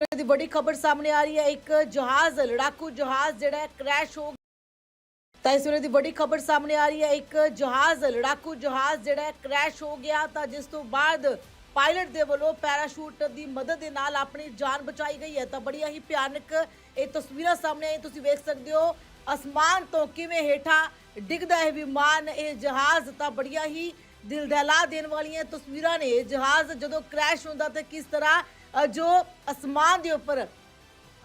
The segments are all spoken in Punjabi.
ਦੀ ਬੜੀ ਖਬਰ ਸਾਹਮਣੇ ਆ ਰਹੀ ਹੈ, ਇੱਕ ਜਹਾਜ਼, ਲੜਾਕੂ ਜਹਾਜ਼ ਜਿਹੜਾ ਕ੍ਰੈਸ਼ ਹੋ ਤਾਂ ਇਸ ਵੇਲੇ ਦੀ ਬੜੀ ਖਬਰ ਸਾਹਮਣੇ ਆ ਰਹੀ ਹੈ, ਇੱਕ ਜਹਾਜ਼, ਲੜਾਕੂ ਜਹਾਜ਼ ਜਿਹੜਾ ਕ੍ਰੈਸ਼ ਹੋ ਗਿਆ। ਤਾਂ ਜਿਸ ਤੋਂ ਬਾਅਦ ਪਾਇਲਟ ਦੇ ਵੱਲੋਂ ਪੈਰਾਸ਼ੂਟ ਦੀ ਮਦਦ ਦੇ ਨਾਲ ਆਪਣੀ ਜਾਨ ਬਚਾਈ ਗਈ ਹੈ। ਤਾਂ ਬੜੀਆਂ ਹੀ ਭਿਆਨਕ ਇਹ ਤਸਵੀਰਾਂ ਸਾਹਮਣੇ ਆਈ ਤੁਸੀਂ ਵੇਖ ਸਕਦੇ ਹੋ। ਅਸਮਾਨ ਤੋਂ ਕਿਵੇਂ ਹੇਠਾਂ ਡਿੱਗਦਾ ਹੈ ਵਿਮਾਨ, ਇਹ ਜਹਾਜ਼ ਤਾਂ ਬੜੀਆਂ ਹੀ ਦਿਲ ਦਹਿਲਾ ਦੇਣ ਵਾਲੀਆਂ ਤਸਵੀਰਾਂ ਨੇ। ਇਹ ਜਹਾਜ਼ ਜਦੋਂ ਕ੍ਰੈਸ਼ ਹੁੰਦਾ ਤੇ ਕਿਸ ਤਰ੍ਹਾਂ ਅ, ਜੋ ਅਸਮਾਨ ਦੇ ਉੱਪਰ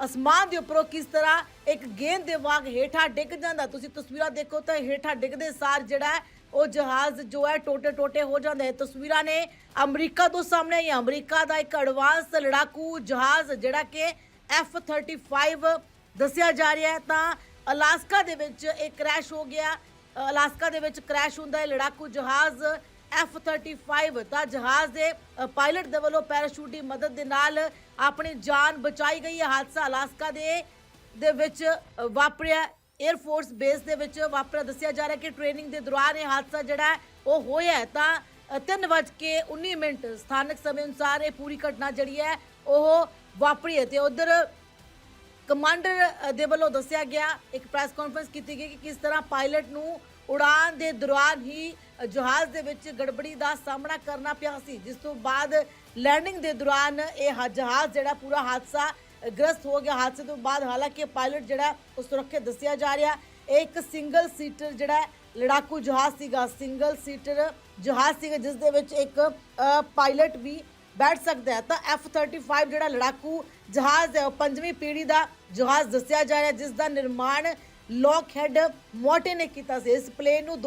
ਅਸਮਾਨ ਦੇ ਉੱਪਰੋਂ ਕਿਸ ਤਰ੍ਹਾਂ ਇੱਕ ਗੇਂਦ ਦੇ ਵਾਂਗ ਹੇਠਾਂ ਡਿੱਗ ਜਾਂਦਾ ਤੁਸੀਂ ਤਸਵੀਰਾਂ ਦੇਖੋ ਤਾਂ ਹੇਠਾਂ ਡਿੱਗਦੇ ਸਾਰ ਜਿਹੜਾ ਹੈ, ਉਹ ਜਹਾਜ਼ ਜੋ ਹੈ ਟੋਟੇ ਟੋਟੇ ਹੋ ਜਾਂਦੇ ਹੈ। ਤਸਵੀਰਾਂ ਨੇ ਅਮਰੀਕਾ ਤੋਂ ਸਾਹਮਣੇ ਆਈਆਂ। ਅਮਰੀਕਾ ਦਾ ਇੱਕ ਐਡਵਾਂਸ ਲੜਾਕੂ ਜਹਾਜ਼ ਜਿਹੜਾ ਕਿ F35 ਦੱਸਿਆ ਜਾ ਰਿਹਾ ਹੈ। ਤਾਂ ਅਲਾਸਕਾ ਦੇ ਵਿੱਚ ਇਹ ਕ੍ਰੈਸ਼ ਹੋ ਗਿਆ। ਅਲਾਸਕਾ ਦੇ ਵਿੱਚ ਕ੍ਰੈਸ਼ ਹੁੰਦਾ ਹੈ। ਲੜਾਕੂ ਜਹਾਜ਼ F35 ਤਾਂ ਜਹਾਜ਼ ਦੇ ਪਾਇਲਟ ਦੇ ਵੱਲੋਂ ਪੈਰਾਸ਼ੂਟ ਦੀ ਮਦਦ ਦੇ ਨਾਲ ਆਪਣੀ ਜਾਨ ਬਚਾਈ ਗਈ ਹੈ। ਹਾਦਸਾ ਅਲਾਸਕਾ ਦੇ ਦੇ ਵਿੱਚ ਵਾਪਰਿਆ। 에ਅਰ ਫੋਰਸ ਬੇਸ ਦੇ ਵਿੱਚ ਵਾਪਰਿਆ। ਦੱਸਿਆ ਜਾ ਰਿਹਾ ਕਿ ਟ੍ਰੇਨਿੰਗ ਦੇ ਦੌਰਾਨ ਇਹ ਹਾਦਸਾ ਜਿਹੜਾ ਉਹ ਹੋਇਆ ਤਾਂ ਅ, ਤਿੰਨ ਵੱਜ ਕੇ 19 ਮਿੰਟ ਸਥਾਨਕ ਸਮੇਂ ਅਨੁਸਾਰ ਇਹ ਪੂਰੀ ਘਟਨਾ ਜਿਹੜੀ ਹੈ ਉਹ ਵਾਪਰੀ ਹੈ। ਤੇ ਉਧਰ ਕਮਾਂਡਰ ਦੇ ਵੱਲੋਂ ਦੱਸਿਆ ਗਿਆ ਇੱਕ ਪ੍ਰੈਸ ਕਾਨਫਰੰਸ ਕੀਤੀ ਗਈ ਕਿ ਕਿਸ ਤਰ੍ਹਾਂ ਪਾਇਲਟ ਨੂੰ ਉਡਾਨ ਦੇ ਦੌਰਾਨ ਹੀ ਜਹਾਜ਼ ਦੇ ਵਿੱਚ ਗੜਬੜੀ ਦਾ ਸਾਹਮਣਾ ਕਰਨਾ ਪਿਆ ਸੀ, ਜਿਸ ਤੋਂ ਬਾਅਦ ਲੈਂਡਿੰਗ ਦੇ ਦੌਰਾਨ ਇਹ ਜਹਾਜ਼ ਜਿਹੜਾ ਪੂਰਾ ਹਾਦਸਾ ਗ੍ਰਸਤ ਹੋ ਗਿਆ। ਹਾਦਸੇ ਤੋਂ ਬਾਅਦ ਹਾਲਾਂਕਿ ਪਾਇਲਟ ਜਿਹੜਾ ਉਹ ਸੁਰੱਖਿਅਤ ਦੱਸਿਆ ਜਾ ਰਿਹਾ, ਇਹ ਇੱਕ ਸਿੰਗਲ ਸੀਟਰ ਜਿਹੜਾ ਲੜਾਕੂ ਜਹਾਜ਼ ਸੀਗਾ ਸਿੰਗਲ ਸੀਟਰ ਜਹਾਜ਼ ਸੀਗਾ, ਜਿਸ ਦੇ ਵਿੱਚ ਇੱਕ ਪਾਇਲਟ ਵੀ ਬੈਠ ਸਕਦਾ ਹੈ। ਤਾਂ F35 ਜਿਹੜਾ ਲੜਾਕੂ ਜਹਾਜ਼ ਹੈ, ਉਹ ਪੰਜਵੀਂ ਪੀੜ੍ਹੀ ਦਾ ਜਹਾਜ਼ ਦੱਸਿਆ ਜਾ ਰਿਹਾ, ਜਿਸ ਦਾ ਨਿਰਮਾਣ ਲੋਕਹੈਡ ਮੋਟੇ ਨੇ ਕੀਤਾ ਸੀ। ਇਸ ਪਲੇਨ ਨੂੰ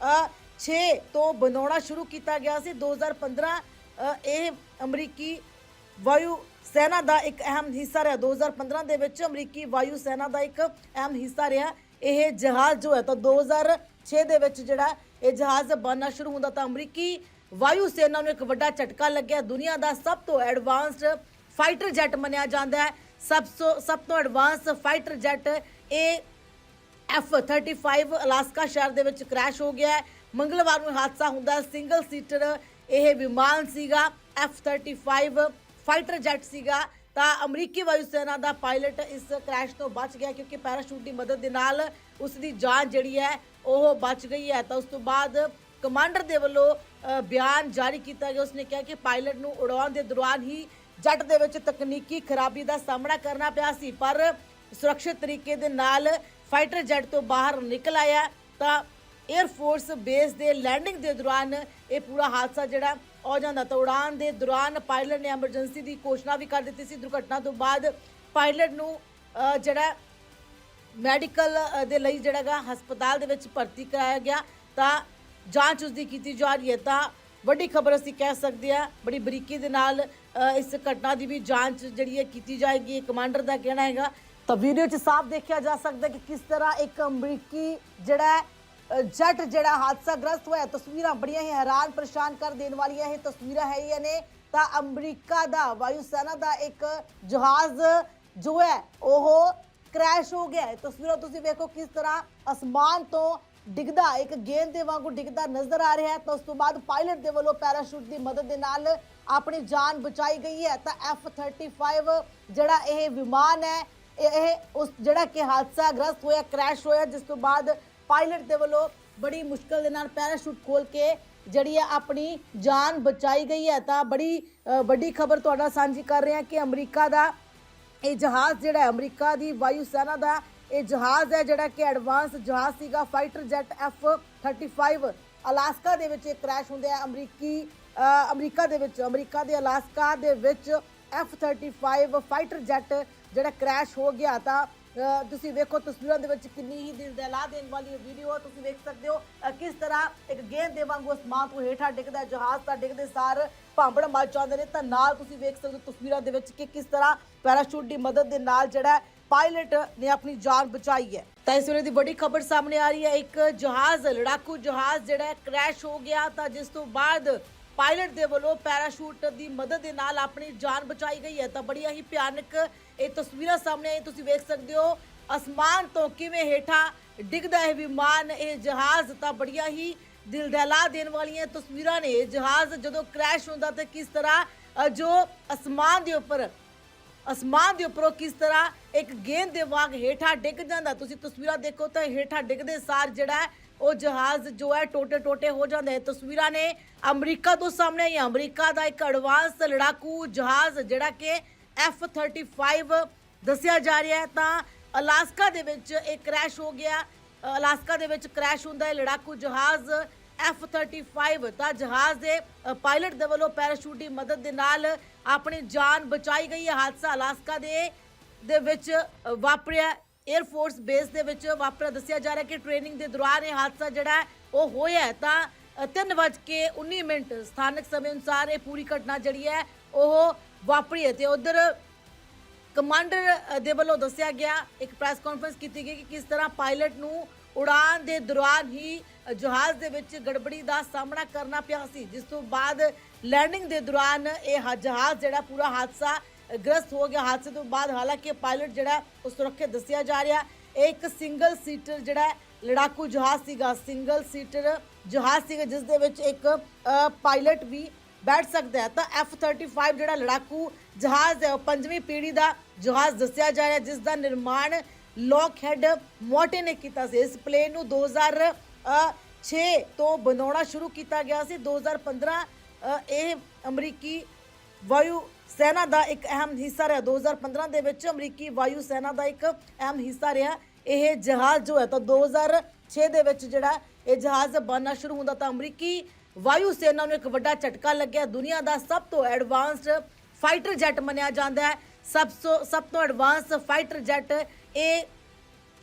2006 ਤੋਂ ਬਣਾਉਣਾ ਸ਼ੁਰੂ ਕੀਤਾ ਗਿਆ ਸੀ। 2015 ਅ, ਇਹ ਅਮਰੀਕੀ ਵਾਯੂ ਸੈਨਾ ਦਾ ਇੱਕ ਅਹਿਮ ਹਿੱਸਾ ਰਿਹਾ। 2015 ਦੇ ਵਿੱਚ ਅਮਰੀਕੀ ਵਾਯੂ ਸੈਨਾ ਦਾ ਇੱਕ ਅਹਿਮ ਹਿੱਸਾ ਰਿਹਾ। ਇਹ ਜਹਾਜ਼ ਜੋ ਹੈ ਤਾਂ 2006 ਦੇ ਵਿੱਚ ਜਿਹੜਾ ਇਹ ਜਹਾਜ਼ ਬਣਨਾ ਸ਼ੁਰੂ ਹੁੰਦਾ ਤਾਂ ਅਮਰੀਕੀ ਵਾਯੂ ਸੈਨਾ ਨੂੰ ਇੱਕ ਵੱਡਾ ਝਟਕਾ ਲੱਗਿਆ। ਦੁਨੀਆ ਦਾ ਸਭ ਤੋਂ ਐਡਵਾਂਸਡ ਫਾਈਟਰ ਜੈਟ ਮੰਨਿਆ ਜਾਂਦਾ ਹੈ। ਸਭ ਤੋਂ ਸਭ ਤੋਂ ਐਡਵਾਂਸ ਫਾਈਟਰ ਜੈਟ ਇਹ F35 ਅਲਾਸਕਾ ਸ਼ਹਿਰ ਦੇ ਵਿੱਚ ਕ੍ਰੈਸ਼ ਹੋ ਗਿਆ ਹੈ। ਮੰਗਲਵਾਰ ਨੂੰ ਹਾਦਸਾ ਹੁੰਦਾ ਸਿੰਗਲ ਸੀਟਰ ਇਹ ਵਿਮਾਨ ਸੀਗਾ। F35 ਫਾਈਟਰ ਜੈਟ ਸੀਗਾ। ਤਾਂ ਅਮਰੀਕੀ ਵਾਯੂ ਸੈਨਾ ਦਾ ਪਾਇਲਟ ਇਸ ਕ੍ਰੈਸ਼ ਤੋਂ ਬਚ ਗਿਆ ਕਿਉਂਕਿ ਪੈਰਾਸ਼ੂਟ ਦੀ ਮਦਦ ਦੇ ਨਾਲ ਉਸ ਦੀ ਜਾਨ ਜਿਹੜੀ ਹੈ, ਉਹ ਬਚ ਗਈ ਹੈ। ਤਾਂ ਉਸ ਤੋਂ ਬਾਅਦ ਕਮਾਂਡਰ ਦੇ ਵੱਲੋਂ ਬਿਆਨ ਜਾਰੀ ਕੀਤਾ ਗਿਆ। ਉਸਨੇ ਕਿਹਾ ਕਿ ਪਾਇਲਟ ਨੂੰ ਉਡਾਉਣ ਦੇ ਦੌਰਾਨ ਹੀ ਜੱਟ ਦੇ ਵਿੱਚ ਤਕਨੀਕੀ ਖਰਾਬੀ ਦਾ ਸਾਹਮਣਾ ਕਰਨਾ ਪਿਆ ਸੀ। ਪਰ ਸੁਰੱਖਿਅਤ ਤਰੀਕੇ ਦੇ ਨਾਲ ਫਾਈਟਰ ਜੈਟ ਤੋਂ ਬਾਹਰ ਨਿਕਲ ਆਇਆ ਤਾਂ 에ਅਰ ਫੋਰਸ ਬੇਸ ਦੇ ਲੈਂਡਿੰਗ ਦੇ ਦੌਰਾਨ ਇਹ ਪੂਰਾ ਹਾਦਸਾ ਜਿਹੜਾ ਹੋ ਜਾਂਦਾ ਤਾਂ ਉਡਾਨ ਦੇ ਦੌਰਾਨ ਪਾਇਲਟ ਨੇ ਐਮਰਜੈਂਸੀ ਦੀ ਘੋਸ਼ਣਾ ਵੀ ਕਰ ਦਿੱਤੀ ਸੀ। ਦੁਰਘਟਨਾ ਤੋਂ ਬਾਅਦ ਪਾਇਲਟ ਨੂੰ ਜਿਹੜਾ ਮੈਡੀਕਲ ਦੇ ਲਈ ਜਿਹੜਾ ਗਾ ਹਸਪਤਾਲ ਦੇ ਵਿੱਚ ਭਰਤੀ ਕਰਾਇਆ ਗਿਆ। ਤਾਂ ਜਾਂਚ ਉਸ ਦੀ ਕੀਤੀ ਜਾ ਰਹੀ ਹੈ। ਤਾਂ ਵੱਡੀ ਖਬਰ ਅਸੀਂ ਕਹਿ ਸਕਦੇ ਹਾਂ, ਬੜੀ ਬਰੀਕੀ ਦੇ ਨਾਲ ਇਸ ਘਟਨਾ ਦੀ ਵੀ ਜਾਂਚ ਜਿਹੜੀ ਹੈ ਕੀਤੀ ਜਾਏਗੀ। ਕਮਾਂਡਰ ਦਾ ਕਹਿਣਾ ਹੈਗਾ ਤਾਂ ਵੀਡੀਓ 'ਚ ਸਾਫ਼ ਦੇਖਿਆ ਜਾ ਸਕਦਾ ਕਿ ਕਿਸ ਤਰ੍ਹਾਂ ਇੱਕ ਅਮਰੀਕੀ ਜਿਹੜਾ ਜੱਟ ਜਿਹੜਾ ਹਾਦਸਾ ਗ੍ਰਸਤ ਹੋਇਆ, ਤਸਵੀਰਾਂ ਬੜੀਆਂ ਹੀ ਹੈਰਾਨ ਪਰੇਸ਼ਾਨ ਕਰ ਦੇਣ ਵਾਲੀਆਂ ਇਹ ਤਸਵੀਰਾਂ ਹੈਗੀਆਂ ਨੇ। ਤਾਂ ਅਮਰੀਕਾ ਦਾ, ਵਾਯੂ ਸੈਨਾ ਦਾ ਇੱਕ ਜਹਾਜ਼ ਜੋ ਹੈ, ਉਹ ਕ੍ਰੈਸ਼ ਹੋ ਗਿਆ ਤਸਵੀਰਾਂ ਤੁਸੀਂ ਵੇਖੋ ਕਿਸ ਤਰ੍ਹਾਂ ਅਸਮਾਨ ਤੋਂ ਡਿੱਗਦਾ, ਇੱਕ ਗੇਂਦ ਦੇ ਵਾਂਗੂ ਡਿੱਗਦਾ ਨਜ਼ਰ ਆ ਰਿਹਾ ਹੈ। ਤਾਂ ਉਸ ਤੋਂ ਬਾਅਦ ਪਾਇਲਟ ਦੇ ਵੱਲੋਂ ਪੈਰਾਸ਼ੂਟ ਦੀ ਮਦਦ ਦੇ ਨਾਲ ਆਪਣੀ ਜਾਨ ਬਚਾਈ ਗਈ ਹੈ। ਤਾਂ F35 ਜਿਹੜਾ ਇਹ ਵਿਮਾਨ ਹੈ ਇਹ ਇਹ ਉਸ ਜਿਹੜਾ ਕਿ ਹਾਦਸਾ ਗ੍ਰਸਤ ਹੋਇਆ ਕ੍ਰੈਸ਼ ਹੋਇਆ, ਜਿਸ ਤੋਂ ਬਾਅਦ ਪਾਇਲਟ ਦੇ ਵੱਲੋਂ ਬੜੀ ਮੁਸ਼ਕਲ ਦੇ ਨਾਲ ਪੈਰਾਸ਼ੂਟ ਖੋਲ ਕੇ ਜਿਹੜੀ ਹੈ ਆਪਣੀ ਜਾਨ ਬਚਾਈ ਗਈ ਹੈ। ਤਾਂ ਬੜੀ ਵੱਡੀ ਖਬਰ ਤੁਹਾਡਾ ਸਾਂਝੀ ਕਰ ਰਹੇ ਹਾਂ ਕਿ ਅਮਰੀਕਾ ਦਾ ਇਹ ਜਹਾਜ਼ ਜਿਹੜਾ ਹੈ, ਅਮਰੀਕਾ ਦੀ ਵਾਯੂ ਸੈਨਾ ਦਾ ਇਹ ਜਹਾਜ਼ ਹੈ ਜਿਹੜਾ ਕਿ ਐਡਵਾਂਸ ਜਹਾਜ਼ ਸੀਗਾ। ਫਾਈਟਰ ਜੈਟ F35 ਅਲਾਸਕਾ ਦੇ ਵਿੱਚ ਇਹ ਕ੍ਰੈਸ਼ ਹੁੰਦੇ ਆ। ਅਮਰੀਕੀ ਅਮਰੀਕਾ ਦੇ ਵਿੱਚ, ਅਮਰੀਕਾ ਦੇ ਅਲਾਸਕਾ ਦੇ ਵਿੱਚ F35 ਫਾਈਟਰ ਜੈਟ ਜਿਹੜਾ ਕ੍ਰੈਸ਼ ਹੋ ਗਿਆ ਤਾਂ ਤੁਸੀਂ ਵੇਖੋ ਤਸਵੀਰਾਂ ਦੇ ਵਿੱਚ ਕਿੰਨੀ ਹੀ ਦਿਲ ਦਹਿਲਾ ਦੇਣ ਵਾਲੀ ਵੀਡੀਓ ਤੁਸੀਂ ਵੇਖ ਸਕਦੇ ਹੋ ਕਿਸ ਤਰ੍ਹਾਂ ਇੱਕ ਗੇਂਦ ਦੇ ਵਾਂਗੂ ਅਸਮਾਨ ਤੋਂ ਹੇਠਾਂ ਡਿੱਗਦਾ ਜਹਾਜ਼ ਤਾਂ ਡਿੱਗਦੇ ਸਾਰ ਭਾਂਬੜ ਮਚ ਜਾਂਦੇ ਨੇ, ਤਾਂ ਨਾਲ ਤੁਸੀਂ ਵੇਖ ਸਕਦੇ ਹੋ ਤਸਵੀਰਾਂ ਦੇ ਵਿੱਚ ਕਿ ਕਿਸ ਤਰ੍ਹਾਂ ਪੈਰਾਸ਼ੂਟ ਦੀ ਮਦਦ ਦੇ ਨਾਲ ਜਿਹੜਾ ਪਾਇਲਟ ਨੇ ਆਪਣੀ ਜਾਨ ਬਚਾਈ ਹੈ। ਤਾਂ ਇਸ ਵੇਲੇ ਦੀ ਵੱਡੀ ਖਬਰ ਸਾਹਮਣੇ ਆ ਰਹੀ ਹੈ, ਇੱਕ ਜਹਾਜ਼, ਲੜਾਕੂ ਜਹਾਜ਼ ਜਿਹੜਾ ਹੈ ਕ੍ਰੈਸ਼ ਹੋ ਗਿਆ ਤਾਂ ਜਿਸ ਤੋਂ ਬਾਅਦ ਪਾਇਲਟ ਦੇ ਵੱਲੋਂ ਪੈਰਾਸ਼ੂਟ ਦੀ ਮਦਦ ਦੇ ਨਾਲ ਆਪਣੀ ਜਾਨ ਬਚਾਈ ਗਈ ਹੈ ਤਾਂ ਬੜੀਆਂ ਹੀ ਭਿਆਨਕ ਇਹ ਤਸਵੀਰਾਂ ਸਾਹਮਣੇ ਆਈ ਤੁਸੀਂ ਵੇਖ ਸਕਦੇ ਹੋ ਅਸਮਾਨ ਤੋਂ ਕਿਵੇਂ ਹੇਠਾਂ ਡਿੱਗਦਾ ਹੈ ਵਿਮਾਨ ਇਹ ਜਹਾਜ਼ ਤਾਂ ਬੜੀਆਂ ਹੀ ਦਿਲ ਦਹਿਲਾ ਦੇਣ ਵਾਲੀਆਂ ਤਸਵੀਰਾਂ ਨੇ। ਇਹ ਜਹਾਜ਼ ਜਦੋਂ ਕ੍ਰੈਸ਼ ਹੁੰਦਾ ਤੇ ਕਿਸ ਤਰ੍ਹਾਂ ਅ, ਜੋ ਅਸਮਾਨ ਦੇ ਉੱਪਰ ਅਸਮਾਨ ਦੇ ਉੱਪਰੋਂ ਕਿਸ ਤਰ੍ਹਾਂ ਇੱਕ ਗੇਂਦ ਦੇ ਵਾਂਗ ਹੇਠਾਂ ਡਿੱਗ ਜਾਂਦਾ। ਤੁਸੀਂ ਤਸਵੀਰਾਂ ਦੇਖੋ ਤਾਂ ਹੇਠਾਂ ਡਿੱਗਦੇ ਸਾਰ ਜਿਹੜਾ ਉਹ ਜਹਾਜ਼ ਜੋ ਹੈ ਟੋਟੇ ਟੋਟੇ ਹੋ ਜਾਂਦੇ ਹੈ ਤਸਵੀਰਾਂ ਨੇ ਅਮਰੀਕਾ ਤੋਂ ਸਾਹਮਣੇ ਆਈ ਅਮਰੀਕਾ ਦਾ ਇੱਕ ਐਡਵਾਂਸ ਲੜਾਕੂ ਜਹਾਜ਼ ਜਿਹੜਾ ਕਿ F35 ਦੱਸਿਆ ਜਾ ਰਿਹਾ ਹੈ। ਤਾਂ ਅਲਾਸਕਾ ਦੇ ਵਿੱਚ ਇਹ ਕ੍ਰੈਸ਼ ਹੋ ਗਿਆ। ਅਲਾਸਕਾ ਦੇ ਵਿੱਚ ਕ੍ਰੈਸ਼ ਹੁੰਦਾ ਹੈ ਲੜਾਕੂ ਜਹਾਜ਼ F35 ਤਾਂ ਜਹਾਜ਼ ਦੇ ਪਾਇਲਟ ਦੇ ਵੱਲੋਂ ਪੈਰਾਸ਼ੂਟ ਦੀ ਮਦਦ ਦੇ ਨਾਲ ਆਪਣੀ ਜਾਨ ਬਚਾਈ ਗਈ ਹੈ। ਹਾਦਸਾ ਅਲਾਸਕਾ ਦੇ ਦੇ ਵਿੱਚ ਵਾਪਰਿਆ 에ਅਰ ਫੋਰਸ ਬੇਸ ਦੇ ਵਿੱਚ ਵਾਪਰਿਆ। ਦੱਸਿਆ ਜਾ ਰਿਹਾ ਕਿ ਟ੍ਰੇਨਿੰਗ ਦੇ ਦੌਰਾਨ ਇਹ ਹਾਦਸਾ ਜਿਹੜਾ ਉਹ ਹੋਇਆ ਤਾਂ ਅ, ਤਿੰਨ ਵੱਜ ਕੇ 19 ਮਿੰਟ ਸਥਾਨਕ ਸਮੇਂ ਅਨੁਸਾਰ ਇਹ ਪੂਰੀ ਘਟਨਾ ਜਿਹੜੀ ਹੈ ਉਹ ਵਾਪਰੀ ਹੈ। ਤੇ ਉਧਰ ਕਮਾਂਡਰ ਦੇ ਵੱਲੋਂ ਦੱਸਿਆ ਗਿਆ ਇੱਕ ਪ੍ਰੈਸ ਕਾਨਫਰੰਸ ਕੀਤੀ ਗਈ ਕਿ ਕਿਸ ਤਰ੍ਹਾਂ ਪਾਇਲਟ ਨੂੰ ਉਡਾਨ ਦੇ ਦੌਰਾਨ ਹੀ ਜਹਾਜ਼ ਦੇ ਵਿੱਚ ਗੜਬੜੀ ਦਾ ਸਾਹਮਣਾ ਕਰਨਾ ਪਿਆ ਸੀ। ਜਿਸ ਤੋਂ ਬਾਅਦ ਲੈਂਡਿੰਗ ਦੇ ਦੌਰਾਨ ਇਹ ਹ- ਜਹਾਜ਼ ਜਿਹੜਾ ਪੂਰਾ ਹਾਦਸਾ ਗ੍ਰਸਤ ਹੋ ਗਿਆ ਹਾਦਸੇ ਤੋਂ ਬਾਅਦ ਹਾਲਾਂਕਿ ਪਾਇਲਟ ਜਿਹੜਾ ਉਹ ਸੁਰੱਖਿਅਤ ਦੱਸਿਆ ਜਾ ਰਿਹਾ ਇਹ ਇੱਕ ਸਿੰਗਲ ਸੀਟਰ ਜਿਹੜਾ ਲੜਾਕੂ ਜਹਾਜ਼ ਸੀਗਾ। ਸਿੰਗਲ ਸੀਟਰ ਜਹਾਜ਼ ਸੀਗਾ ਜਿਸ ਦੇ ਵਿੱਚ ਇੱਕ ਪਾਇਲਟ ਵੀ ਬੈਠ ਸਕਦਾ ਹੈ। ਤਾਂ F35 ਜਿਹੜਾ ਲੜਾਕੂ ਜਹਾਜ਼ ਹੈ ਉਹ ਪੰਜਵੀਂ ਪੀੜ੍ਹੀ ਦਾ ਜਹਾਜ਼ ਦੱਸਿਆ ਜਾ ਰਿਹਾ ਜਿਸ ਦਾ ਨਿਰਮਾਣ ਲੋਕਹੈਡ ਮੋਟੇ ਨੇ ਕੀਤਾ ਸੀ। ਇਸ ਪਲੇਨ ਨੂੰ 2006 ਤੋਂ ਬਣਾਉਣਾ ਸ਼ੁਰੂ ਕੀਤਾ ਗਿਆ ਸੀ। 2015 ਅ, ਇਹ ਅਮਰੀਕੀ ਵਾਯੂ ਸੈਨਾ ਦਾ ਇੱਕ ਅਹਿਮ ਹਿੱਸਾ ਰਿਹਾ। 2015 ਦੇ ਵਿੱਚ ਅਮਰੀਕੀ ਵਾਯੂ ਸੈਨਾ ਦਾ ਇੱਕ ਅਹਿਮ ਹਿੱਸਾ ਰਿਹਾ। ਇਹ ਜਹਾਜ਼ ਜੋ ਹੈ, ਤਾਂ 2006 ਦੇ ਵਿੱਚ ਜਿਹੜਾ ਇਹ ਜਹਾਜ਼ ਬਣਨਾ ਸ਼ੁਰੂ ਹੁੰਦਾ, ਤਾਂ ਅਮਰੀਕੀ ਵਾਯੂ ਸੈਨਾ ਨੂੰ ਇੱਕ ਵੱਡਾ ਝਟਕਾ ਲੱਗਿਆ। ਦੁਨੀਆ ਦਾ ਸਭ ਤੋਂ ਐਡਵਾਂਸਡ ਫਾਈਟਰ ਜੈਟ ਮੰਨਿਆ ਜਾਂਦਾ ਹੈ। ਸਭ ਤੋਂ ਸਭ ਤੋਂ ਐਡਵਾਂਸ ਫਾਈਟਰ ਜੈਟ ਇਹ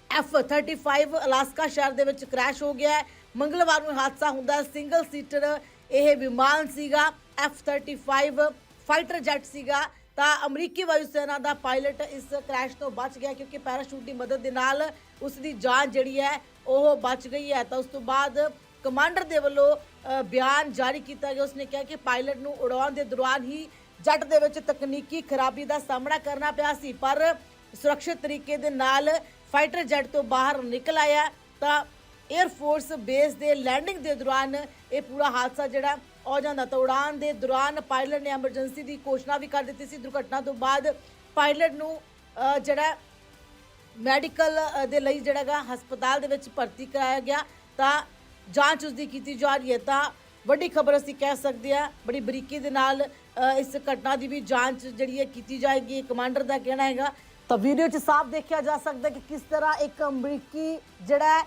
F35 ਅਲਾਸਕਾ ਸ਼ਹਿਰ ਦੇ ਵਿੱਚ ਕ੍ਰੈਸ਼ ਹੋ ਗਿਆ ਮੰਗਲਵਾਰ ਨੂੰ ਹਾਦਸਾ ਹੁੰਦਾ। ਸਿੰਗਲ ਸੀਟਰ ਇਹ ਵਿਮਾਨ ਸੀਗਾ F35 ਫਾਈਟਰ ਜੈਟ ਸੀਗਾ, ਤਾਂ ਅਮਰੀਕੀ ਵਾਯੂ ਸੈਨਾ ਦਾ ਪਾਇਲਟ ਇਸ ਕ੍ਰੈਸ਼ ਤੋਂ ਬਚ ਗਿਆ ਕਿਉਂਕਿ ਪੈਰਾਸ਼ੂਟ ਦੀ ਮਦਦ ਦੇ ਨਾਲ ਉਸ ਦੀ ਜਾਨ ਜਿਹੜੀ ਹੈ, ਉਹ ਬਚ ਗਈ ਹੈ। ਤਾਂ ਉਸ ਤੋਂ ਬਾਅਦ ਕਮਾਂਡਰ ਦੇ ਵੱਲੋਂ ਬਿਆਨ ਜਾਰੀ ਕੀਤਾ ਗਿਆ। ਉਸਨੇ ਕਿਹਾ ਕਿ ਪਾਇਲਟ ਨੂੰ ਉਡਾਉਣ ਦੇ ਦੌਰਾਨ ਹੀ ਜੱਟ ਦੇ ਵਿੱਚ ਤਕਨੀਕੀ ਖਰਾਬੀ ਦਾ ਸਾਹਮਣਾ ਕਰਨਾ ਪਿਆ ਸੀ, ਪਰ ਸੁਰੱਖਿਅਤ ਤਰੀਕੇ ਦੇ ਨਾਲ ਫਾਈਟਰ ਜੈਟ ਤੋਂ ਬਾਹਰ ਨਿਕਲ ਆਇਆ। ਤਾਂ 에ਅਰ ਫੋਰਸ ਬੇਸ ਦੇ ਲੈਂਡਿੰਗ ਦੇ ਦੌਰਾਨ ਇਹ ਪੂਰਾ ਹਾਦਸਾ ਜਿਹੜਾ ਹੋ ਜਾਂਦਾ ਤਾਂ ਉਡਾਨ ਦੇ ਦੌਰਾਨ ਪਾਇਲਟ ਨੇ ਐਮਰਜੈਂਸੀ ਦੀ ਘੋਸ਼ਣਾ ਵੀ ਕਰ ਦਿੱਤੀ ਸੀ। ਦੁਰਘਟਨਾ ਤੋਂ ਬਾਅਦ ਪਾਇਲਟ ਨੂੰ ਜਿਹੜਾ ਮੈਡੀਕਲ ਦੇ ਲਈ ਜਿਹੜਾਗਾ ਹਸਪਤਾਲ ਦੇ ਵਿੱਚ ਭਰਤੀ ਕਰਾਇਆ ਗਿਆ। ਤਾਂ ਜਾਂਚ ਉਸ ਦੀ ਕੀਤੀ ਜਾ ਰਹੀ ਹੈ। ਤਾਂ ਵੱਡੀ ਖਬਰ ਅਸੀਂ ਕਹਿ ਸਕਦੇ ਹਾਂ, ਬੜੀ ਬਰੀਕੀ ਦੇ ਨਾਲ ਇਸ ਘਟਨਾ ਦੀ ਵੀ ਜਾਂਚ ਜਿਹੜੀ ਹੈ ਕੀਤੀ ਜਾਏਗੀ। ਕਮਾਂਡਰ ਦਾ ਕਹਿਣਾ ਹੈਗਾ। ਤਾਂ ਵੀਡੀਓ 'ਚ ਸਾਫ਼ ਦੇਖਿਆ ਜਾ ਸਕਦਾ ਕਿ ਕਿਸ ਤਰ੍ਹਾਂ ਇੱਕ ਅਮਰੀਕੀ ਜਿਹੜਾ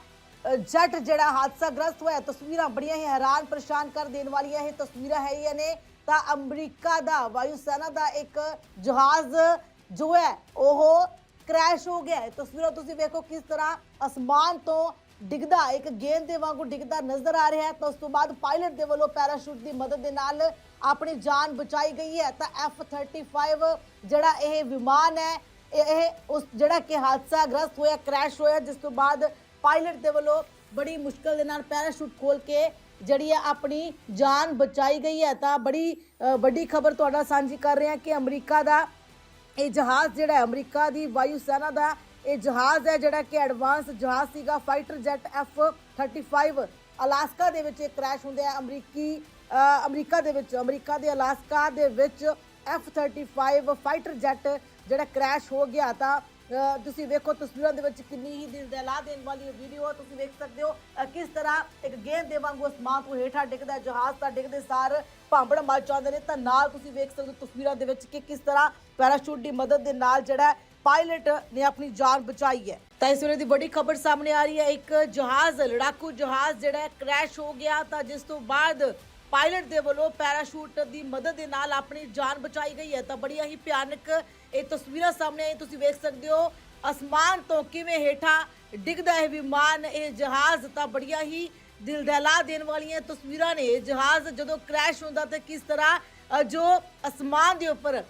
ਜੱਟ ਜਿਹੜਾ ਹਾਦਸਾ ਗ੍ਰਸਤ ਹੋਇਆ, ਤਸਵੀਰਾਂ ਬੜੀਆਂ ਹੀ ਹੈਰਾਨ ਪਰੇਸ਼ਾਨ ਕਰ ਦੇਣ ਵਾਲੀਆਂ ਇਹ ਤਸਵੀਰਾਂ ਹੈਗੀਆਂ ਨੇ ਤਾਂ ਅਮਰੀਕਾ ਦਾ ਵਾਯੂ ਸੈਨਾ ਦਾ ਇੱਕ ਜਹਾਜ਼ ਜੋ ਹੈ, ਉਹ ਕ੍ਰੈਸ਼ ਹੋ ਗਿਆ ਤਸਵੀਰਾਂ ਤੁਸੀਂ ਵੇਖੋ ਕਿਸ ਤਰ੍ਹਾਂ ਅਸਮਾਨ ਤੋਂ ਡਿੱਗਦਾ, ਇੱਕ ਗੇਂਦ ਦੇ ਵਾਂਗੂ ਡਿੱਗਦਾ ਨਜ਼ਰ ਆ ਰਿਹਾ ਹੈ। ਤਾਂ ਉਸ ਤੋਂ ਬਾਅਦ ਪਾਇਲਟ ਦੇ ਵੱਲੋਂ ਪੈਰਾਸ਼ੂਟ ਦੀ ਮਦਦ ਦੇ ਨਾਲ ਆਪਣੀ ਜਾਨ ਬਚਾਈ ਗਈ ਹੈ। ਤਾਂ F35 ਜਿਹੜਾ ਇਹ ਵਿਮਾਨ ਹੈ, ਇਹ ਇਹ ਉਸ ਜਿਹੜਾ ਕਿ ਹਾਦਸਾ ਗ੍ਰਸਤ ਹੋਇਆ ਕ੍ਰੈਸ਼ ਹੋਇਆ, ਜਿਸ ਤੋਂ ਬਾਅਦ ਪਾਇਲਟ ਦੇ ਵੱਲੋਂ ਬੜੀ ਮੁਸ਼ਕਲ ਦੇ ਨਾਲ ਪੈਰਾਸ਼ੂਟ ਖੋਲ ਕੇ ਜਿਹੜੀ ਹੈ ਆਪਣੀ ਜਾਨ ਬਚਾਈ ਗਈ ਹੈ। ਤਾਂ ਬੜੀ ਵੱਡੀ ਖਬਰ ਤੁਹਾਡਾ ਸਾਂਝੀ ਕਰ ਰਹੇ ਹਾਂ ਕਿ ਅਮਰੀਕਾ ਦਾ ਇਹ ਜਹਾਜ਼ ਜਿਹੜਾ ਅਮਰੀਕਾ ਦੀ ਵਾਯੂ ਸੈਨਾ ਦਾ ਇਹ ਜਹਾਜ਼ ਹੈ ਜਿਹੜਾ ਕਿ ਐਡਵਾਂਸ ਜਹਾਜ਼ ਸੀਗਾ। ਫਾਈਟਰ ਜੈਟ F35 ਅਲਾਸਕਾ ਦੇ ਵਿੱਚ ਇਹ ਕ੍ਰੈਸ਼ ਹੁੰਦਾ ਹੈ ਅਮਰੀਕੀ ਅਮਰੀਕਾ ਦੇ ਵਿੱਚ, ਅਮਰੀਕਾ ਦੇ ਅਲਾਸਕਾ ਦੇ ਵਿੱਚ F35 ਫਾਈਟਰ ਜੈਟ ਜਿਹੜਾ ਕ੍ਰੈਸ਼ ਹੋ ਗਿਆ। ਤਾਂ ਅ, ਤੁਸੀਂ ਵੇਖੋ ਤਸਵੀਰਾਂ ਦੇ ਵਿੱਚ ਕਿੰਨੀ ਹੀ ਦਿਲ ਦਹਿਲਾ ਦੇਣ ਵਾਲੀ ਵੀਡੀਓ ਤੁਸੀਂ ਵੇਖ ਸਕਦੇ ਹੋ ਅ, ਕਿਸ ਤਰ੍ਹਾਂ ਇੱਕ ਗੇਂਦ ਦੇ ਵਾਂਗੂ ਅਸਮਾਨ ਤੋਂ ਹੇਠਾਂ ਡਿੱਗਦਾ ਜਹਾਜ਼ ਤਾਂ ਡਿੱਗਦੇ ਸਾਰ ਭਾਂਬੜ ਮਚ ਜਾਂਦੇ ਨੇ। ਤਾਂ ਨਾਲ ਤੁਸੀਂ ਵੇਖ ਸਕਦੇ ਹੋ ਤਸਵੀਰਾਂ ਦੇ ਵਿੱਚ ਕਿ ਕਿਸ ਤਰ੍ਹਾਂ ਪੈਰਾਸ਼ੂਟ ਦੀ ਮਦਦ ਦੇ ਨਾਲ ਜਿਹੜਾ ਹੈ, ਪਾਇਲਟ ਨੇ ਆਪਣੀ ਜਾਨ ਬਚਾਈ ਹੈ। ਤਾਂ ਇਸ ਵੇਲੇ ਦੀ ਵੱਡੀ ਖਬਰ ਸਾਹਮਣੇ ਆ ਰਹੀ ਹੈ ਇੱਕ ਜਹਾਜ਼ ਲੜਾਕੂ ਜਹਾਜ਼ ਜਿਹੜਾ ਹੈ ਕ੍ਰੈਸ਼ ਹੋ ਗਿਆ। ਤਾਂ ਜਿਸ ਤੋਂ ਬਾਅਦ ਪਾਇਲਟ ਦੇ ਵੱਲੋਂ ਪੈਰਾਸ਼ੂਟ ਦੀ ਮਦਦ ਦੇ ਨਾਲ ਆਪਣੀ ਜਾਨ ਬਚਾਈ ਗਈ ਹੈ। ਤਾਂ ਬੜੀਆਂ ਹੀ ਭਿਆਨਕ ਇਹ ਤਸਵੀਰਾਂ ਸਾਹਮਣੇ ਆਈ ਤੁਸੀਂ ਵੇਖ ਸਕਦੇ ਹੋ, ਅਸਮਾਨ ਤੋਂ ਕਿਵੇਂ ਹੇਠਾਂ ਡਿੱਗਦਾ ਇਹ ਵਿਮਾਨ, ਇਹ ਜਹਾਜ਼ ਤਾਂ ਬੜੀਆਂ ਹੀ ਦਿਲ ਦਹਿਲਾ ਦੇਣ ਵਾਲੀਆਂ ਤਸਵੀਰਾਂ ਨੇ। ਇਹ ਜਹਾਜ਼ ਜਦੋਂ ਕ੍ਰੈਸ਼ ਹੁੰਦਾ ਤਾਂ ਕਿਸ ਤਰ੍ਹਾਂ ਜੋ ਅਸਮਾਨ ਦੇ ਉੱਪਰ,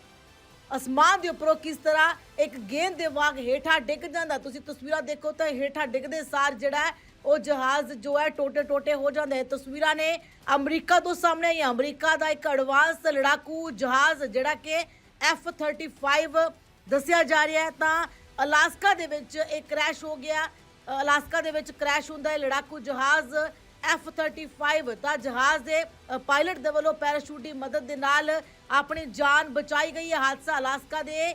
ਅਸਮਾਨ ਦੇ ਉੱਪਰੋਂ ਕਿਸ ਤਰ੍ਹਾਂ ਇੱਕ ਗੇਂਦ ਦੇ ਵਾਂਗ ਹੇਠਾਂ ਡਿੱਗ ਜਾਂਦਾ। ਤੁਸੀਂ ਤਸਵੀਰਾਂ ਦੇਖੋ ਤਾਂ ਹੇਠਾਂ ਡਿੱਗਦੇ ਸਾਰ ਜਿਹੜਾ ਉਹ ਜਹਾਜ਼ ਜੋ ਹੈ ਟੋਟੇ ਟੋਟੇ ਹੋ ਜਾਂਦੇ। ਤਸਵੀਰਾਂ ਨੇ ਅਮਰੀਕਾ ਤੋਂ ਸਾਹਮਣੇ ਆਈ ਅਮਰੀਕਾ ਦਾ ਇੱਕ ਐਡਵਾਂਸ ਲੜਾਕੂ ਜਹਾਜ਼ ਜਿਹੜਾ ਕਿ F35 ਦੱਸਿਆ ਜਾ ਰਿਹਾ ਹੈ। ਤਾਂ ਅਲਾਸਕਾ ਦੇ ਵਿੱਚ ਇਹ ਕ੍ਰੈਸ਼ ਹੋ ਗਿਆ। ਅਲਾਸਕਾ ਦੇ ਵਿੱਚ ਕ੍ਰੈਸ਼ ਹੁੰਦਾ ਹੈ ਲੜਾਕੂ ਜਹਾਜ਼ F35 ਤਾਂ ਜਹਾਜ਼ ਦੇ ਪਾਇਲਟ ਦੇ ਵੱਲੋਂ ਪੈਰਾਸ਼ੂਟ ਦੀ ਮਦਦ ਦੇ ਨਾਲ ਆਪਣੀ ਜਾਨ ਬਚਾਈ ਗਈ ਹੈ। ਹਾਦਸਾ ਅਲਾਸਕਾ ਦੇ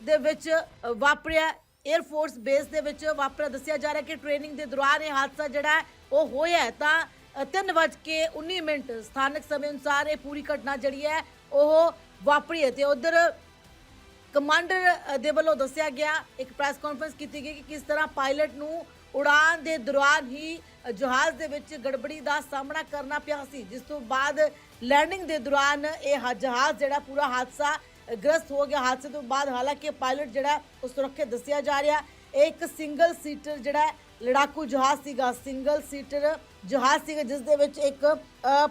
ਦੇ ਵਿੱਚ ਵਾਪਰਿਆ। 에ਅਰ ਫੋਰਸ ਬੇਸ ਦੇ ਵਿੱਚ ਵਾਪਰਿਆ। ਦੱਸਿਆ ਜਾ ਰਿਹਾ ਕਿ ਟ੍ਰੇਨਿੰਗ ਦੇ ਦੌਰਾਨ ਇਹ ਹਾਦਸਾ ਜਿਹੜਾ ਉਹ ਹੋਇਆ ਤਾਂ ਅ, ਤਿੰਨ ਵੱਜ ਕੇ 19 ਮਿੰਟ ਸਥਾਨਕ ਸਮੇਂ ਅਨੁਸਾਰ ਇਹ ਪੂਰੀ ਘਟਨਾ ਜਿਹੜੀ ਹੈ ਉਹ ਵਾਪਰੀ ਹੈ ਤੇ ਉਧਰ ਕਮਾਂਡਰ ਦੇ ਵੱਲੋਂ ਦੱਸਿਆ ਗਿਆ, ਇੱਕ ਪ੍ਰੈਸ ਕਾਨਫਰੰਸ ਕੀਤੀ ਗਈ ਕਿ ਕਿਸ ਤਰ੍ਹਾਂ ਪਾਇਲਟ ਨੂੰ ਉਡਾਨ ਦੇ ਦੌਰਾਨ ਹੀ ਜਹਾਜ਼ ਦੇ ਵਿੱਚ ਗੜਬੜੀ ਦਾ ਸਾਹਮਣਾ ਕਰਨਾ ਪਿਆ ਸੀ। ਜਿਸ ਤੋਂ ਬਾਅਦ ਲੈਂਡਿੰਗ ਦੇ ਦੌਰਾਨ ਇਹ ਹ- ਜਹਾਜ਼ ਜਿਹੜਾ ਪੂਰਾ ਹਾਦਸਾ ਗ੍ਰਸਤ ਹੋ ਗਿਆ। ਹਾਦਸੇ ਤੋਂ ਬਾਅਦ ਹਾਲਾਂਕਿ ਪਾਇਲਟ ਜਿਹੜਾ ਉਹ ਸੁਰੱਖਿਅਤ ਦੱਸਿਆ ਜਾ ਰਿਹਾ। ਇਹ ਇੱਕ ਸਿੰਗਲ ਸੀਟਰ ਜਿਹੜਾ ਲੜਾਕੂ ਜਹਾਜ਼ ਸੀਗਾ। ਸਿੰਗਲ ਸੀਟਰ ਜਹਾਜ਼ ਸੀਗਾ, ਜਿਸ ਦੇ ਵਿੱਚ ਇੱਕ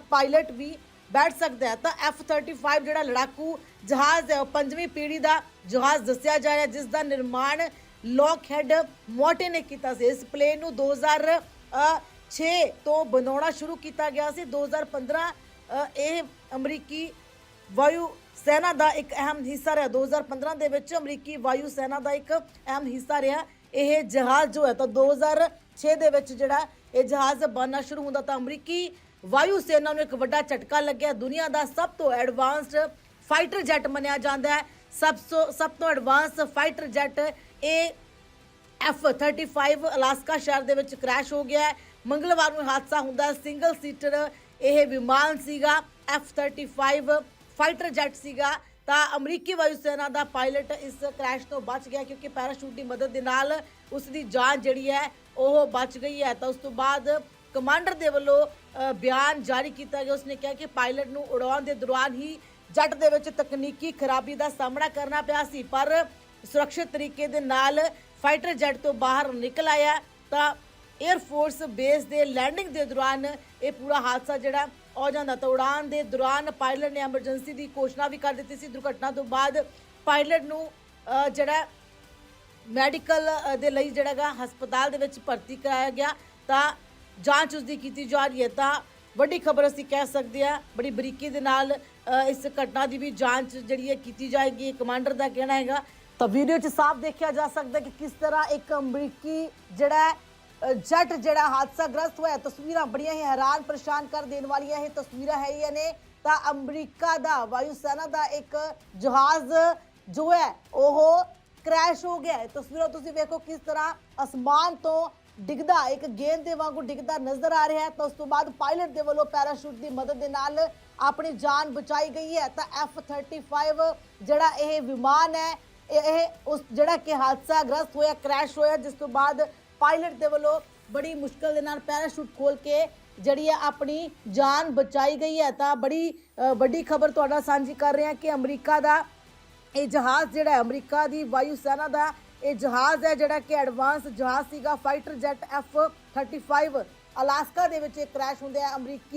ਪਾਇਲਟ ਵੀ ਬੈਠ ਸਕਦਾ ਹੈ ਤਾਂ F35 ਜਿਹੜਾ ਲੜਾਕੂ ਜਹਾਜ਼ ਹੈ ਉਹ ਪੰਜਵੀਂ ਪੀੜ੍ਹੀ ਦਾ ਜਹਾਜ਼ ਦੱਸਿਆ ਜਾ ਰਿਹਾ ਜਿਸ ਦਾ ਨਿਰਮਾਣ ਲੋਕਹੈਡ ਮੋਟੇ ਨੇ ਕੀਤਾ ਸੀ। ਇਸ ਪਲੇਨ ਨੂੰ 2006 ਤੋਂ ਬਣਾਉਣਾ ਸ਼ੁਰੂ ਕੀਤਾ ਗਿਆ ਸੀ। 2015 ਅ, ਇਹ ਅਮਰੀਕੀ ਵਾਯੂ ਸੈਨਾ ਦਾ ਇੱਕ ਅਹਿਮ ਹਿੱਸਾ ਰਿਹਾ। 2015 ਦੇ ਵਿੱਚ ਅਮਰੀਕੀ ਵਾਯੂ ਸੈਨਾ ਦਾ ਇੱਕ ਅਹਿਮ ਹਿੱਸਾ ਰਿਹਾ। ਇਹ ਜਹਾਜ਼ ਜੋ ਹੈ ਤਾਂ 2006 ਦੇ ਵਿੱਚ ਜਿਹੜਾ ਇਹ ਜਹਾਜ਼ ਬਣਨਾ ਸ਼ੁਰੂ ਹੁੰਦਾ ਤਾਂ ਅਮਰੀਕੀ ਵਾਯੂ ਸੈਨਾ ਨੂੰ ਇੱਕ ਵੱਡਾ ਝਟਕਾ ਲੱਗਿਆ। ਦੁਨੀਆ ਦਾ ਸਭ ਤੋਂ ਐਡਵਾਂਸਡ ਫਾਈਟਰ ਜੈਟ ਮੰਨਿਆ ਜਾਂਦਾ ਹੈ। ਸਭ ਤੋਂ ਸਭ ਤੋਂ ਐਡਵਾਂਸ ਫਾਈਟਰ ਜੈਟ ਇਹ F35 ਅਲਾਸਕਾ ਸ਼ਹਿਰ ਦੇ ਵਿੱਚ ਕ੍ਰੈਸ਼ ਹੋ ਗਿਆ ਹੈ। ਮੰਗਲਵਾਰ ਨੂੰ ਹਾਦਸਾ ਹੁੰਦਾ ਸਿੰਗਲ ਸੀਟਰ ਇਹ ਵਿਮਾਨ ਸੀਗਾ। F35 ਫਾਈਟਰ ਜੈਟ ਸੀਗਾ। ਤਾਂ ਅਮਰੀਕੀ ਵਾਯੂ ਸੈਨਾ ਦਾ ਪਾਇਲਟ ਇਸ ਕ੍ਰੈਸ਼ ਤੋਂ ਬਚ ਗਿਆ ਕਿਉਂਕਿ ਪੈਰਾਸ਼ੂਟ ਦੀ ਮਦਦ ਦੇ ਨਾਲ ਉਸ ਦੀ ਜਾਨ ਜਿਹੜੀ ਹੈ, ਉਹ ਬਚ ਗਈ ਹੈ। ਤਾਂ ਉਸ ਤੋਂ ਬਾਅਦ ਕਮਾਂਡਰ ਦੇ ਵੱਲੋਂ ਬਿਆਨ ਜਾਰੀ ਕੀਤਾ ਗਿਆ। ਉਸਨੇ ਕਿਹਾ ਕਿ ਪਾਇਲਟ ਨੂੰ ਉਡਾਉਣ ਦੇ ਦੌਰਾਨ ਹੀ ਜੱਟ ਦੇ ਵਿੱਚ ਤਕਨੀਕੀ ਖਰਾਬੀ ਦਾ ਸਾਹਮਣਾ ਕਰਨਾ ਪਿਆ ਸੀ, ਪਰ ਸੁਰੱਖਿਅਤ ਤਰੀਕੇ ਦੇ ਨਾਲ ਫਾਈਟਰ ਜੈਟ ਤੋਂ ਬਾਹਰ ਨਿਕਲ ਆਇਆ। ਤਾਂ 에ਅਰ ਫੋਰਸ ਬੇਸ ਦੇ ਲੈਂਡਿੰਗ ਦੇ ਦੌਰਾਨ ਇਹ ਪੂਰਾ ਹਾਦਸਾ ਜਿਹੜਾ ਹੋ ਜਾਂਦਾ। ਤਾਂ ਉਡਾਨ ਦੇ ਦੌਰਾਨ ਪਾਇਲਟ ਨੇ ਐਮਰਜੈਂਸੀ ਦੀ ਘੋਸ਼ਣਾ ਵੀ ਕਰ ਦਿੱਤੀ ਸੀ। ਦੁਰਘਟਨਾ ਤੋਂ ਬਾਅਦ ਪਾਇਲਟ ਨੂੰ ਜਿਹੜਾ ਮੈਡੀਕਲ ਦੇ ਲਈ ਜਿਹੜਾ ਗਾ ਹਸਪਤਾਲ ਦੇ ਵਿੱਚ ਭਰਤੀ ਕਰਾਇਆ ਗਿਆ। ਤਾਂ ਜਾਂਚ ਉਸ ਦੀ ਕੀਤੀ ਜਾ ਰਹੀ ਹੈ ਤਾਂ ਵੱਡੀ ਖਬਰ ਅਸੀਂ ਕਹਿ ਸਕਦੇ ਹਾਂ, ਬੜੀ ਬਰੀਕੀ ਦੇ ਨਾਲ ਇਸ ਘਟਨਾ ਦੀ ਵੀ ਜਾਂਚ ਜਿਹੜੀ ਹੈ ਕੀਤੀ ਜਾਏਗੀ ਕਮਾਂਡਰ ਦਾ ਕਹਿਣਾ ਹੈਗਾ। ਤਾਂ ਵੀਡੀਓ 'ਚ ਸਾਫ਼ ਦੇਖਿਆ ਜਾ ਸਕਦਾ ਕਿ ਕਿਸ ਤਰ੍ਹਾਂ ਇੱਕ ਅਮਰੀਕੀ ਜਿਹੜਾ ਜੱਟ ਜਿਹੜਾ ਹਾਦਸਾ ਗ੍ਰਸਤ ਹੋਇਆ, ਤਸਵੀਰਾਂ ਬੜੀਆਂ ਹੀ ਹੈਰਾਨ ਪਰੇਸ਼ਾਨ ਕਰ ਦੇਣ ਵਾਲੀਆਂ ਇਹ ਤਸਵੀਰਾਂ ਹੈ ਹੀ ਨੇ। ਤਾਂ ਅਮਰੀਕਾ ਦਾ ਵਾਯੂ ਸੈਨਾ ਦਾ ਇੱਕ ਜਹਾਜ਼ ਜੋ ਹੈ, ਉਹ ਕ੍ਰੈਸ਼ ਹੋ ਗਿਆ ਤਸਵੀਰਾਂ ਤੁਸੀਂ ਵੇਖੋ ਕਿਸ ਤਰ੍ਹਾਂ ਅਸਮਾਨ ਤੋਂ ਡਿੱਗਦਾ, ਇੱਕ ਗੇਂਦ ਦੇ ਵਾਂਗੂ ਡਿੱਗਦਾ ਨਜ਼ਰ ਆ ਰਿਹਾ ਹੈ, ਤਾਂ ਉਸ ਤੋਂ ਬਾਅਦ ਪਾਇਲਟ ਦੇ ਵੱਲੋਂ ਪੈਰਾਸ਼ੂਟ ਦੀ ਮਦਦ ਦੇ ਨਾਲ ਆਪਣੀ ਜਾਨ ਬਚਾਈ ਗਈ ਹੈ। ਤਾਂ F35 ਜਿਹੜਾ ਇਹ ਵਿਮਾਨ ਹੈ, ਇਹ ਉਸ ਜਿਹੜਾ ਕਿ ਹਾਦਸਾ ਗ੍ਰਸਤ ਹੋਇਆ ਕ੍ਰੈਸ਼ ਹੋਇਆ, ਜਿਸ ਤੋਂ ਬਾਅਦ ਪਾਇਲਟ ਦੇ ਵੱਲੋਂ ਬੜੀ ਮੁਸ਼ਕਲ ਦੇ ਨਾਲ ਪੈਰਾਸ਼ੂਟ ਖੋਲ ਕੇ ਜਿਹੜੀ ਹੈ ਆਪਣੀ ਜਾਨ ਬਚਾਈ ਗਈ ਹੈ। ਤਾਂ ਬੜੀ ਵੱਡੀ ਖਬਰ ਤੁਹਾਡਾ ਸਾਂਝੀ ਕਰ ਰਹੇ ਹਾਂ ਕਿ ਅਮਰੀਕਾ ਦਾ ਇਹ ਜਹਾਜ਼ ਜਿਹੜਾ ਅਮਰੀਕਾ ਦੀ ਵਾਯੂ ਸੈਨਾ ਦਾ ਇਹ ਜਹਾਜ਼ ਹੈ ਜਿਹੜਾ ਕਿ ਐਡਵਾਂਸ ਜਹਾਜ਼ ਸੀਗਾ, ਫਾਈਟਰ ਜੈਟ F35 ਅਲਾਸਕਾ ਦੇ ਵਿੱਚ ਇਹ ਕ੍ਰੈਸ਼ ਹੁੰਦੇ ਆ, ਅਮਰੀਕੀ